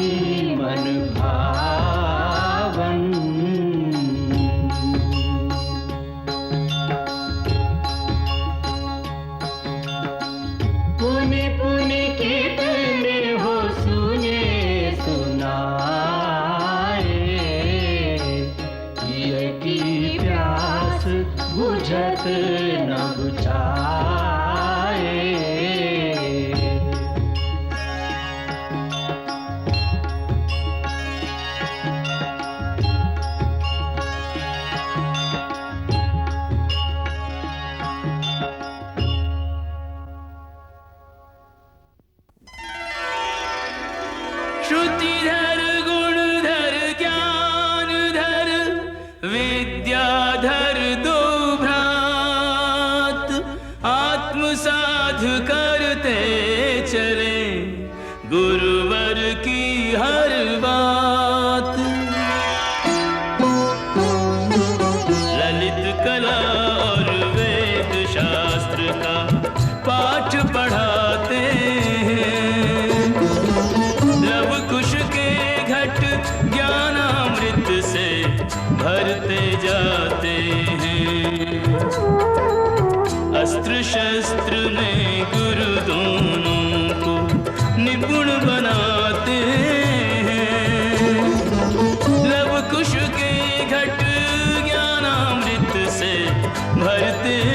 मन भा tirar भरते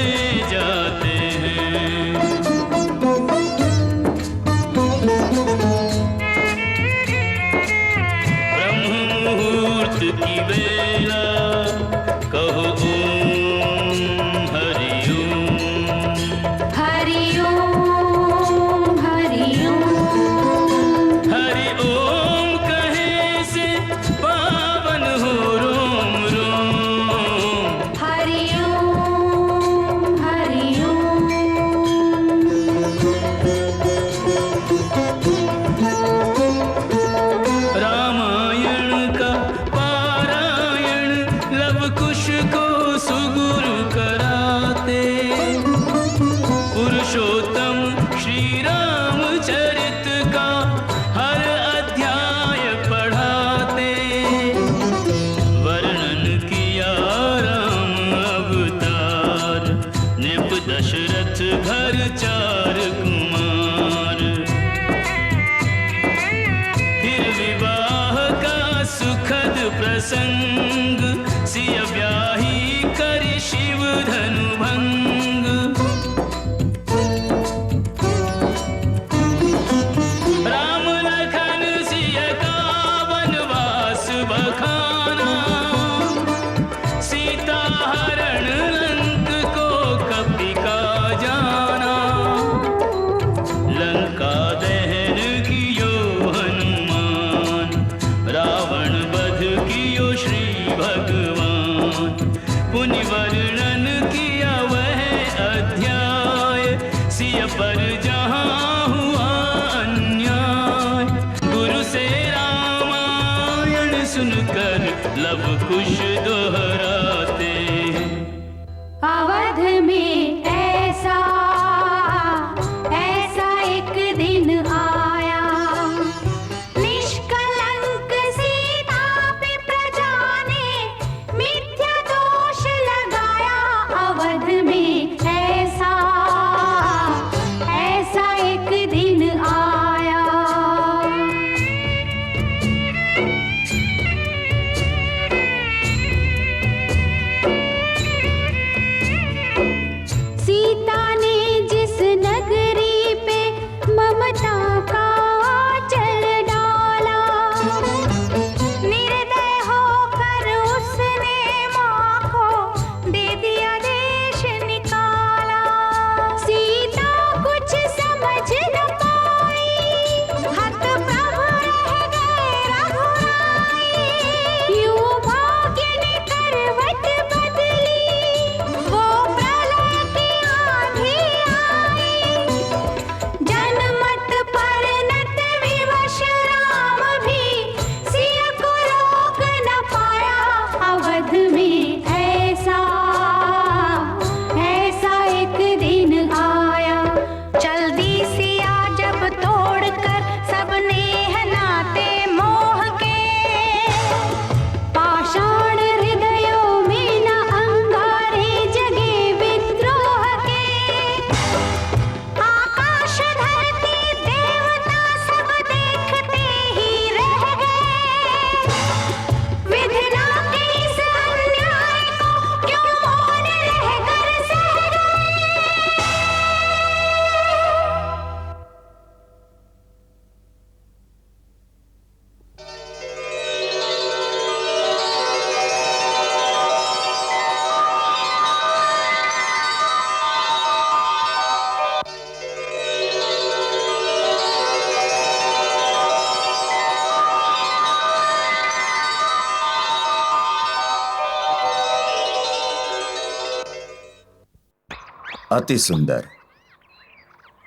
अतिसुंदर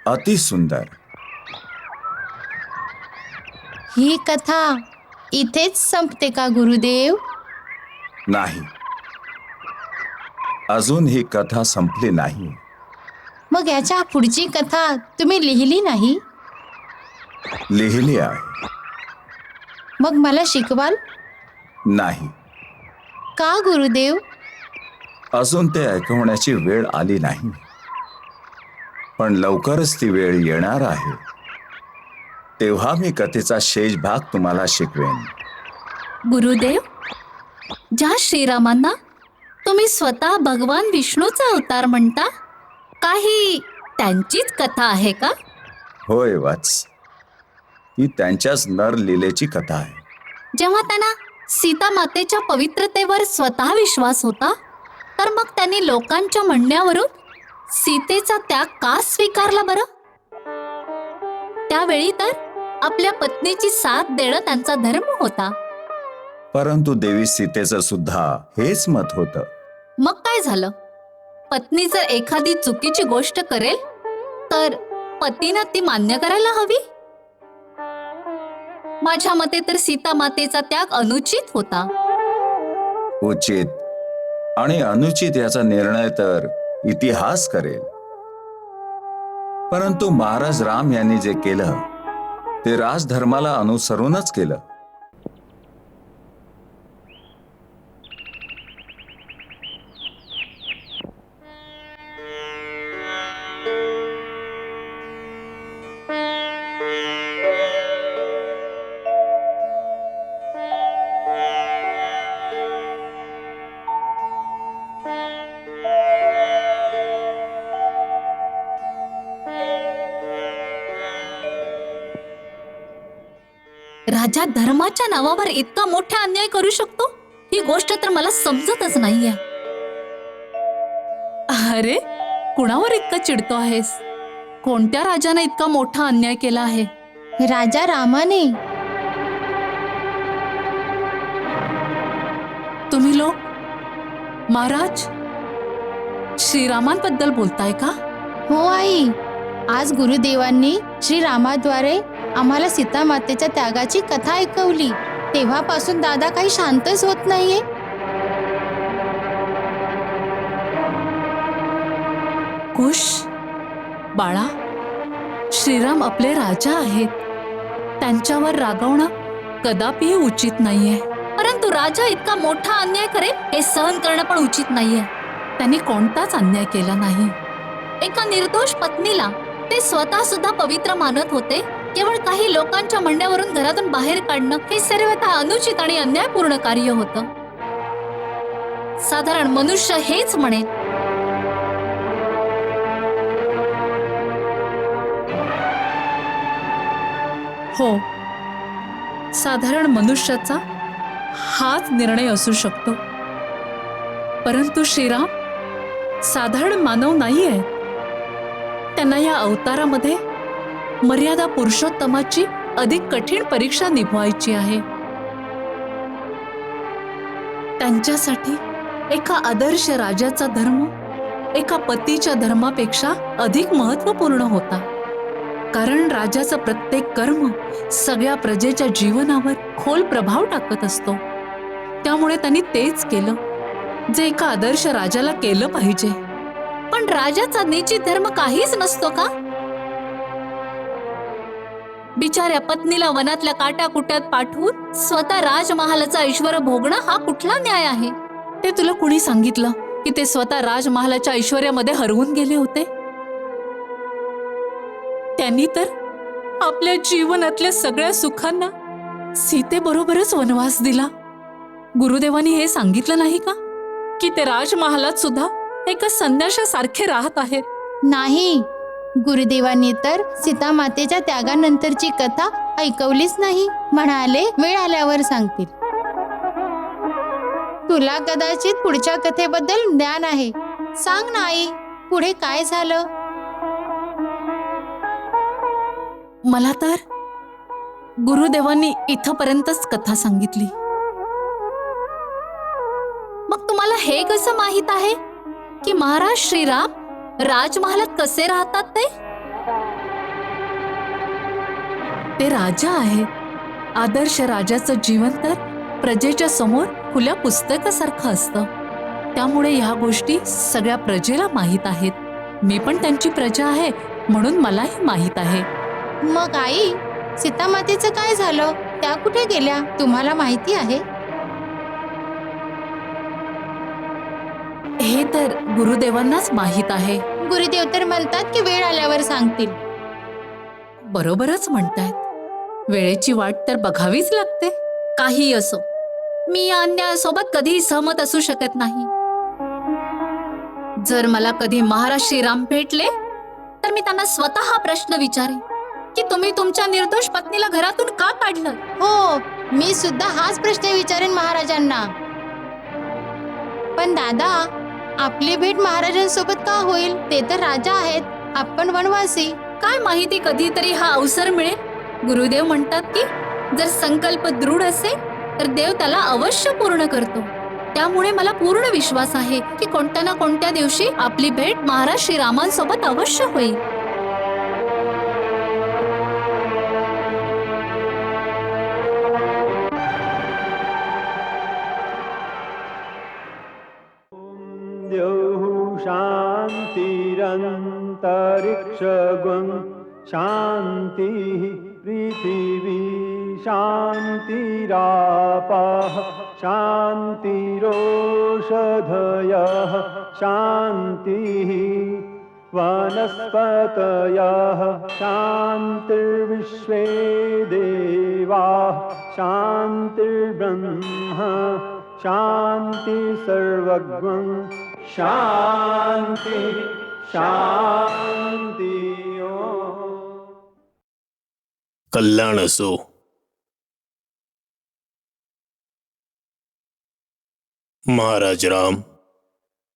अतिसुंदर ही कथा इथेच संपते का गुरुदेव? नाही। अजून ही कथा संपली नाही। मग याच्या पुढची कथा तुम्ही लिहिली नाही? लिहिली आहे। मग मला शिकवाल? नाही। का गुरुदेव? अजून ते ऐकवण्याची वेळ आली नाही। पण लवकरच ती वेळ येणार आहे. तेव्हा मी कथेचा शेष भाग तुम्हाला शिकवेन. गुरुदेव ज्या श्रीरामांना तुम्ही स्वतः भगवान विष्णूचा अवतार म्हणता काही त्यांचीच कथा आहे का? होय वाच. ही त्यांच्याच नर लिलेची कथा आहे. जेव्हा त्यांना सीता मातेच्या पवित्रतेवर स्वतः विश्वास होता तर मग त्यांनी लोकांच्या म्हणण्यावरून सीतेचा त्याग का स्वीकारला बरं? त्यावेळी तर आपल्या पत्नीची साथ देणं त्यांचा धर्म होता. परंतु देवी सीतेचं सुद्धा हेच मत होतं. मग काय झालं? पत्नी जर एखादी चुकीची गोष्ट करेल तर पतीनं ती मान्य करायला हवी? माझ्या मते तर सीता मातेचा त्याग अनुचित होता. उचित. आणि अनुचित याचा निर्णय तर इतिहास करेल. परंतु महाराज राम यांनी जे केलं ते राजधर्माला अनुसरूनच केलं. राजा धर्माच्या नावावर इतका मोठा अन्याय करू शकतो? ही गोष्ट तर मला समजतच नाहीये. अरे कुणावर इतका चिडतो आहेस? कोणत्या राजाने इतका मोठा अन्याय केला आहे? राजा रामाने. तुम्ही लोक महाराज श्रीरामांबद्दल बोलताय का? हो आई. आज गुरुदेवांनी श्रीरामाद्वारे आम्हाला सीता मातेच्या त्यागाची कथा ऐकवली. तेव्हापासून दादा काही शांतच होत नाहीये. खुश बाळा श्रीराम आपले राजा आहेत. त्यांच्यावर रागवणं कदापिही उचित नाहीये. परंतु राजा इतका मोठा अन्याय करेल हे सहन करणं पण उचित नाहीये. त्यांनी कोणताच अन्याय केला नाही. एका निर्दोष पत्नीला ते स्वतः सुद्धा पवित्र मानत होते. केवळ काही लोकांच्या म्हणण्यावरून घरातून बाहेर काढणं हे सर्वथा अनुचित आणि अन्यायपूर्ण कार्य होतं. साधारण मनुष्य हेच म्हणेल हो साधारण मनुष्याचा हाच निर्णय असू शकतो. परंतु श्रीराम साधारण मानव नाही आहे त्यांना या अवतारामध्ये मर्यादा पुरुषोत्तमाची अधिक कठीण परीक्षा निभवायची आहे. त्यांच्यासाठी एका आदर्श राजाचा धर्म एका पतीच्या धर्मापेक्षा अधिक महत्त्वपूर्ण होता. कारण राजाचं प्रत्येक कर्म सगळ्या प्रजेच्या जीवनावर खोल प्रभाव टाकत असतो. त्यामुळे त्यांनी तेच केलं जे एका आदर्श राजाला केलं पाहिजे. पण राजाचा निश्चित धर्म काहीच नसतो का? बिचाऱ्या पत्नीला वनातल्या काट्याकुट्यात पाठवून स्वतः राजमहालाचा ऐश्वर भोगणं हा कुठला न्याय आहे? ते तुला कुणी सांगितलं की ते स्वतः राजमहालाच्या ऐश्वर्यामध्ये हरवून गेले होते? त्यांनी तर आपल्या जीवनातल्या सगळ्या सुखांना सीतेबरोबरच वनवास दिला. गुरुदेवानी हे सांगितलं नाही का? की ते राजमहालात सुद्धा एका संन्याशासारखे राहत आहेत. नाही. गुरुदेवांनी तर सीता मातेच्या त्यागानंतरची कथा ऐकवलीच नाही. म्हणाले वेळ आल्यावर सांगतील. तुला कदाचित पुढच्या कथेबद्दल ज्ञान आहे. सांग ना आई पुढे काय झालं? मला तर गुरुदेवांनी इथपर्यंतच कथा सांगितली. मग तुम्हाला हे कसं माहीत आहे? की महाराज श्रीराम राजमहालात कसे राहतात ते? ते राजा आहे. आदर्श राजाचं जीवन तर प्रजेच्या समोर खुल्या पुस्तकासारखं असतं. त्यामुळे ह्या गोष्टी सगळ्या प्रजेला माहीत आहेत. मी पण त्यांची प्रजा आहे म्हणून मलाही माहीत आहे. मग आई सीतामातेचं काय झालं? त्या कुठे गेल्या? तुम्हाला माहिती आहे? हे तर गुरुदेवांनाच माहीत आहे. गुरुदेव तर म्हणतात की वेळ आल्यावर सांगतील. बरोबरच म्हणतायत. वेळेची वाट तर बघावीच लागते. काही असो. मी या अन्यायासोबत कधीही सहमत असू शकत नाही. जर मला कधी महाराज श्रीराम भेटले तर मी त्यांना स्वतः हा प्रश्न विचारेन की तुम्ही तुमच्या निर्दोष पत्नीला घरातून का काढलं? हो मी सुद्धा हाच प्रश्न विचारेन महाराजांना. पण दादा आपली भेट महाराजांसोबत का होईल? ते तर राजा आहेत. आपण वनवासी. काय माहिती कधीतरी हा अवसर मिळेल? गुरुदेव म्हणतात की जर संकल्प दृढ असेल तर देव त्याला अवश्य पूर्ण करतो. त्यामुळे मला पूर्ण विश्वास आहे की कोणत्या ना कोणत्या दिवशी आपली भेट महाराज श्रीरामांसोबत अवश्य होईल. शान्तिरन्तरिक्षगुं शान्तिः पृथिवी शान्तिरापः शान्तिरोषधयः शान्तिः वनस्पतयः शान्तिर्विश्वे देवाः शान्तिर्ब्रह्म शान्ति सर्वज्ञं शान्ति शान्ति। कल्याण असो. महाराज राम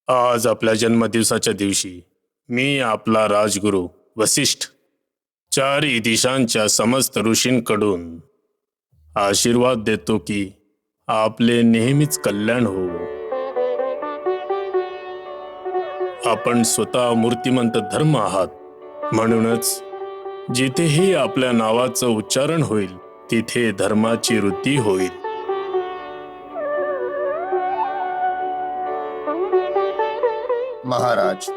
आज आपल्या जन्मदिवसाच्या दिवशी मी आपला राजगुरू वसिष्ठ चारही दिशांच्या समस्त ऋषींकडून आशीर्वाद देतो की आपले नेहमीच कल्याण हो. आपण स्वतः मूर्तिमंत धर्म आहात म्हणूनच जिथेही आपल्या नावाचं उच्चारण होईल तिथे धर्माची वृत्ती होईल. महाराज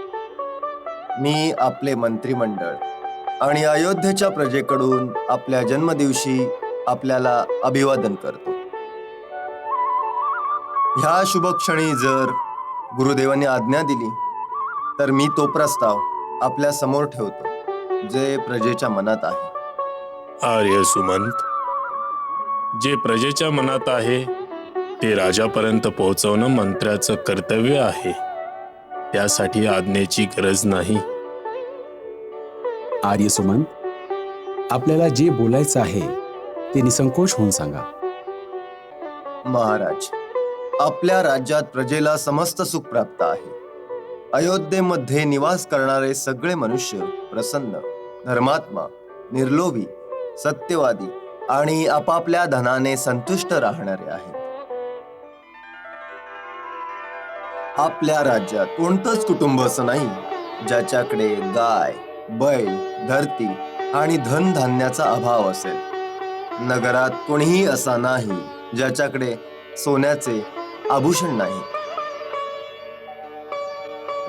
मी आपले मंत्रिमंडळ आणि अयोध्येच्या प्रजेकडून आपल्या जन्मदिवशी आपल्याला अभिवादन करतो. ह्या शुभक्षणी जर गुरुदेवांनी आज्ञा दिली तर मी तो प्रस्ताव आपल्यासमोर ठेवतो. जे प्रजेच्या मनात आहे. आर्य सुमंत जे प्रजेच्या मनात आहे ते राजापर्यंत पोहोचवणं मंत्र्याचं कर्तव्य आहे. त्यासाठी आज्ञेची गरज नाही. आर्यसुमंत आपल्याला जे बोलायचं आहे ते निसंकोच होऊन सांगा. महाराज आपल्या राज्यात प्रजेला समस्त सुख प्राप्त आहे. अयोध्येमध्ये निवास करणारे सगळे मनुष्य प्रसन्न धर्मात्मा निर्लोभी सत्यवादी आणि आपापल्या धनाने संतुष्ट राहणारे आहेत. आपल्या राज्यात कोणतंच कुटुंब असं नाही ज्याच्याकडे गाय बैल धरती आणि धनधान्याचा अभाव असेल. नगरात कोणीही असा नाही ज्याच्याकडे सोन्याचे आभूषण नाही.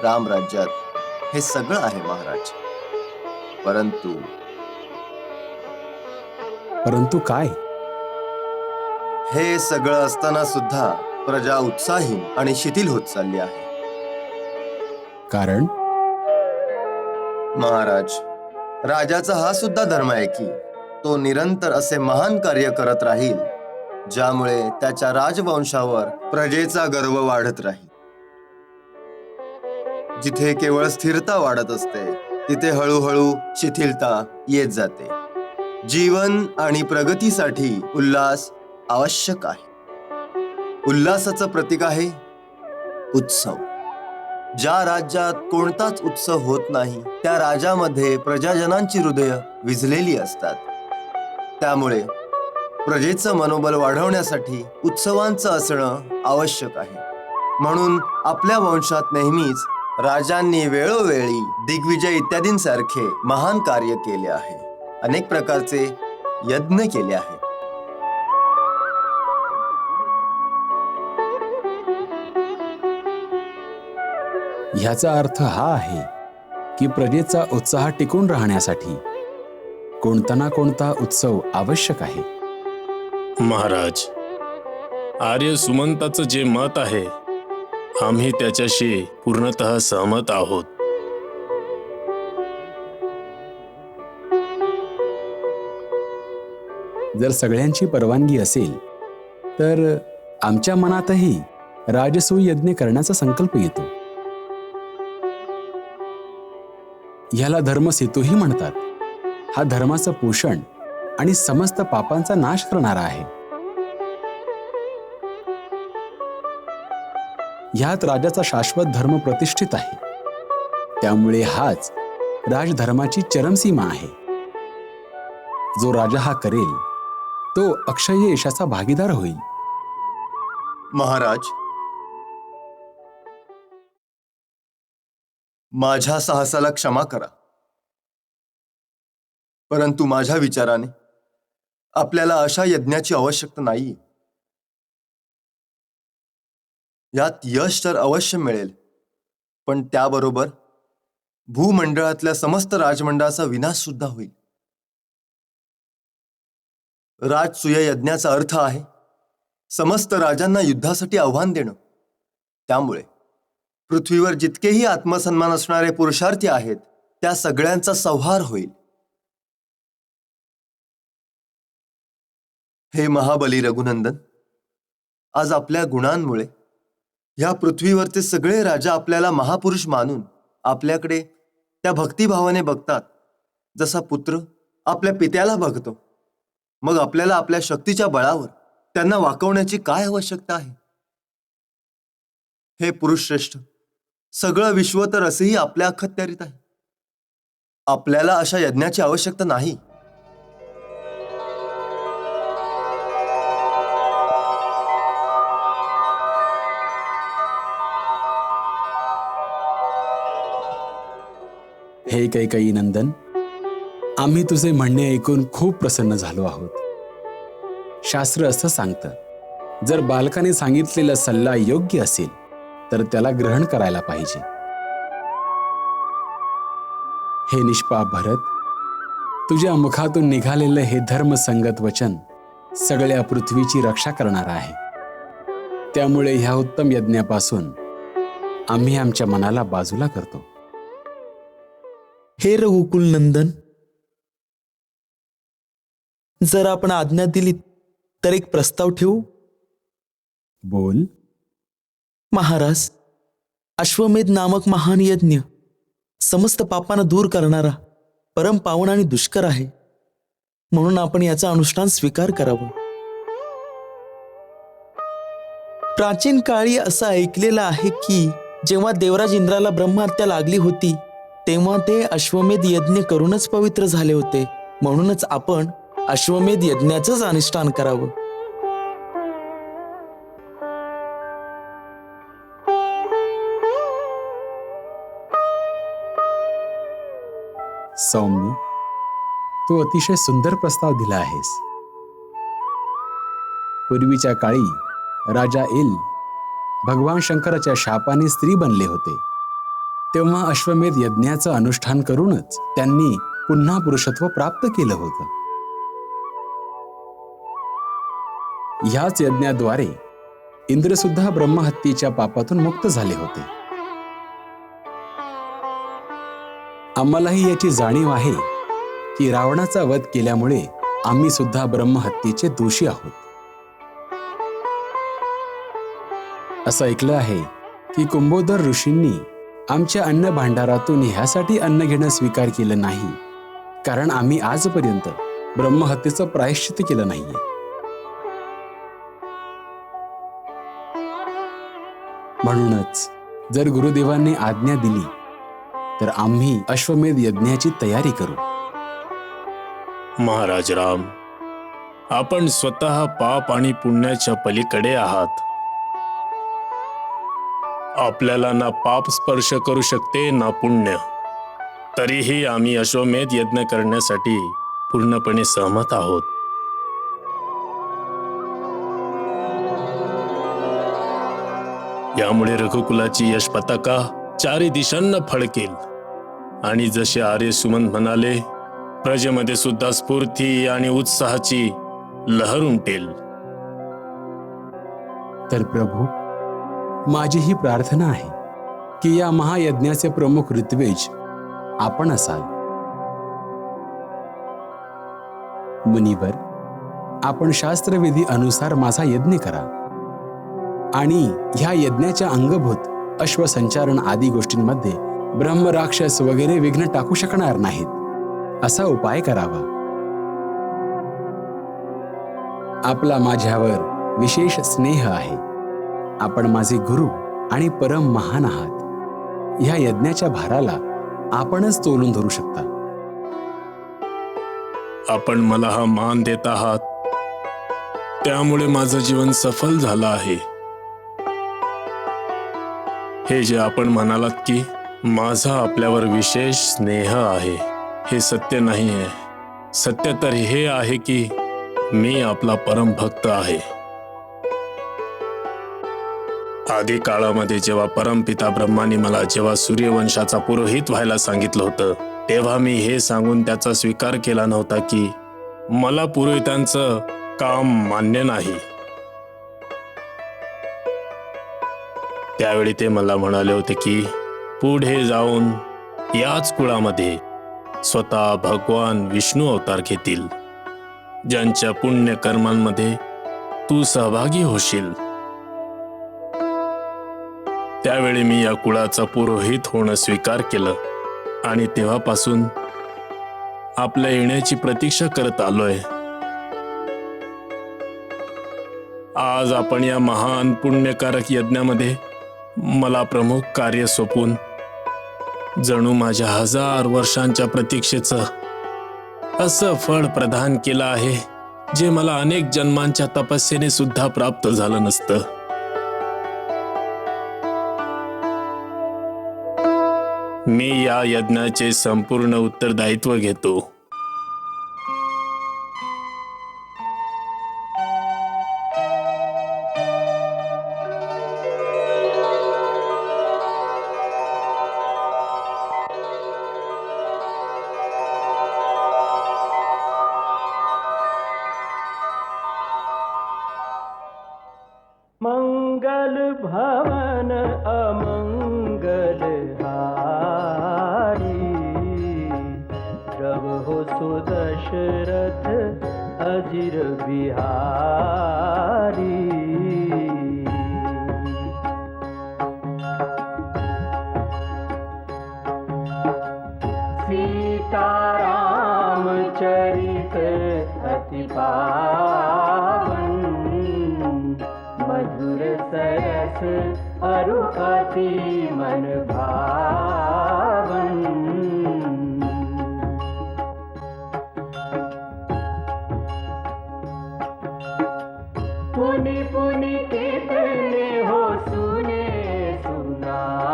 रामराज्यात हे सगळं आहे महाराज. परंतु परंतु काय? हे सगळं असताना सुद्धा प्रजा उत्साही आणि शिथिल होत चालली आहे. कारण? महाराज राजाचा हा सुद्धा धर्म आहे की तो निरंतर असे महान कार्य करत राहील ज्यामुळे त्याच्या राजवंशावर प्रजेचा गर्व वाढत राहील. जिथे केवळ स्थिरता वाढत असते तिथे हळूहळू शिथिलता येत जाते. जीवन आणि प्रगतीसाठी उल्हास आवश्यक आहे. उल्हासाचं प्रतीक आहे उत्सव. ज्या राज्यात कोणताच उत्सव होत नाही त्या राजामध्ये प्रजाजनांची हृदय विझलेली असतात. त्यामुळे प्रजेचं मनोबल वाढवण्यासाठी उत्सवांचं असणं आवश्यक आहे. म्हणून आपल्या वंशात नेहमीच राजांनी वेळोवेळी दिग्विजय इत्यादींसारखे महान कार्य केले आहे. अनेक प्रकारचे यज्ञ केले आहेत. ह्याचा अर्थ हा आहे की प्रजेचा उत्साह टिकून राहण्यासाठी कोणता ना कोणता उत्सव आवश्यक आहे. महाराज आर्य सुमंताचं जे मत आहे आम्ही त्याच्याशी पूर्णतः सहमत आहोत. जर सगळ्यांची परवानगी असेल तर आमच्या मनातही राजसूय यज्ञ करण्याचा संकल्प येतो. ह्याला धर्मसेतूही म्हणतात. हा धर्माचं पोषण आणि समस्त पापांचा नाश करणारा आहे. ह्यात राजाचा शाश्वत धर्म प्रतिष्ठित आहे. त्यामुळे हाच राजधर्माची चरमसीमा आहे. जो राजा हा करेल तो अक्षय यशाचा भागीदार होईल. महाराज माझ्या साहसाला क्षमा करा. परंतु माझ्या विचाराने आपल्याला अशा यज्ञाची आवश्यकता नाही यात यश तर अवश्य मिळेल. पण त्याबरोबर भूमंडळातल्या समस्त राजमंडळाचा विनाश सुद्धा होईल. राजसूय यज्ञाचा अर्थ आहे समस्त राजांना युद्धासाठी आव्हान देणं. त्यामुळे पृथ्वीवर जितकेही आत्मसन्मान असणारे पुरुषार्थी आहेत त्या सगळ्यांचा संहार होईल. हे महाबली रघुनंदन आज आपल्या गुणांमुळे ह्या पृथ्वीवरचे सगळे राजा आपल्याला महापुरुष मानून आपल्याकडे त्या भक्तिभावाने बघतात. जसा पुत्र आपल्या पित्याला बघतो मग आपल्याला आपल्या शक्तीच्या बळावर त्यांना वाकवण्याची काय आवश्यकता आहे? हे पुरुष श्रेष्ठ सगळं विश्व तर असेही आपल्या अखत्यारीत आहे. आपल्याला अशा यज्ञाची आवश्यकता नाही. हे कैकई नंदन आम्ही तुझे म्हणणे ऐकून खूप प्रसन्न झालो आहोत. शास्त्र असं सांगतं जर बालकाने सांगितलेला सल्ला योग्य असेल तर त्याला ग्रहण करायला पाहिजे. हे निष्पाप भरत तुझ्या मुखातून निघालेलं हे धर्मसंगत वचन सगळ्या पृथ्वीची रक्षा करणार आहे. त्यामुळे ह्या उत्तम यज्ञापासून आम्ही आमच्या मनाला बाजूला करतो. हे रघुकुल नंदन जर आपण आज्ञा दिली तर एक प्रस्ताव ठेवू? बोल. महाराज अश्वमेध नामक महान यज्ञ समस्त पापांना दूर करणारा परम पावन आणि दुष्कर आहे. म्हणून आपण याचा अनुष्ठान स्वीकार करावं. प्राचीन काळी असं ऐकलेलं आहे की जेव्हा देवराज इंद्राला ब्रह्महत्या लागली होती तेव्हा ते अश्वमेध यज्ञ करूनच पवित्र झाले होते. म्हणूनच आपण अश्वमेध यज्ञाचंच अनुष्ठान करावं. सौम्य तू अतिशय सुंदर प्रस्ताव दिला आहेस. पूर्वीच्या काळी राजा एल भगवान शंकराच्या शापाने स्त्री बनले होते. तेव्हा अश्वमेध यज्ञाचं अनुष्ठान करूनच त्यांनी पुन्हा पुरुषत्व प्राप्त केलं होतं. ह्याच यज्ञाद्वारे इंद्रसुद्धा ब्रह्महत्येच्या पापातून मुक्त झाले होते. आम्हालाही याची जाणीव आहे की रावणाचा वध केल्यामुळे आम्ही सुद्धा ब्रह्महत्येचे दोषी आहोत. असं ऐकलं आहे की कुंभोदर ऋषींनी आमच्या अन्न भांडारातून ह्यासाठी अन्न घेणं स्वीकार केलं नाही. कारण आम्ही आजपर्यंत ब्रह्महत्येचं प्रायश्चित केलं नाहीये. म्हणूनच जर गुरुदेवांनी आज्ञा दिली तर आम्ही अश्वमेध यज्ञाची तयारी करू. महाराज राम आपण स्वतः पाप आणि पुण्याच्या पलीकडे आहात. आपल्याला ना पाप स्पर्श करू शकते ना पुण्य. तरीही आम्ही अश्वमेध यज्ञ करण्यासाठी पूर्णपणे सहमत आहोत. यामुळे रघुकुलाची यश पताका चारी दिशांना फडकेल. आणि जसे आर्य सुमंत म्हणाले प्रजेमध्ये सुद्धा स्फूर्ती आणि उत्साहाची लहर उमटेल. तर प्रभू माझी ही प्रार्थना आहे की या महायज्ञाचे प्रमुख ऋत्वेज आपण असाल. मुनिवर आपण शास्त्रविधी अनुसार माझा यज्ञ करा. आणि ह्या यज्ञाच्या अंगभूत अश्वसंचारण आदी गोष्टींमध्ये ब्रह्मराक्षस वगैरे विघ्न टाकू शकणार नाहीत. असा उपाय करावा. आपला माझ्यावर विशेष स्नेह आहे. आपण माझे गुरु आणि परम महान आहात. ह्या यज्ञाच्या भाराला आपणच तोलून धरू शकता. आपण मला हा मान देत आहात. त्यामुळे माझं जीवन सफल झालं आहे. हे जे आपण म्हणालात की माझा आपल्यावर विशेष स्नेह आहे हे सत्य नाही आहे सत्य तर हे आहे की मी आपला परम भक्त आहे. आधी काळामध्ये जेव्हा परमपिता ब्रह्माने मला जेव्हा सूर्यवंशाचा पुरोहित व्हायला सांगितलं होतं तेव्हा मी हे सांगून त्याचा स्वीकार केला नव्हता की मला पुरोहितांचं काम मान्य नाही. त्यावेळी ते मला म्हणाले होते की पुढे जाऊन याच कुळामध्ये स्वतः भगवान विष्णू अवतार घेतील ज्यांच्या पुण्य कर्मांमध्ये तू सहभागी होशील. त्यावेळी मी या कुळाचा पुरोहित होणं स्वीकार केलं. आणि तेव्हापासून आपल्या येण्याची प्रतीक्षा करत आलोय. आज आपण या महान पुण्यकारक यज्ञामध्ये मला प्रमुख कार्य सोपून जणू माझ्या हजार वर्षांच्या प्रतीक्षेचं असं फळ प्रदान केलं आहे जे मला अनेक जन्मांच्या तपस्येने सुद्धा प्राप्त झालं नसतं. मी या यज्ञाचे संपूर्ण उत्तरदायित्व घेतो. अति पावन। मधुर सरस अरु अति मन भावन। पुनि पुनि कितने हो सुने सुनाए।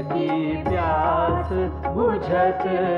की प्यास बुझत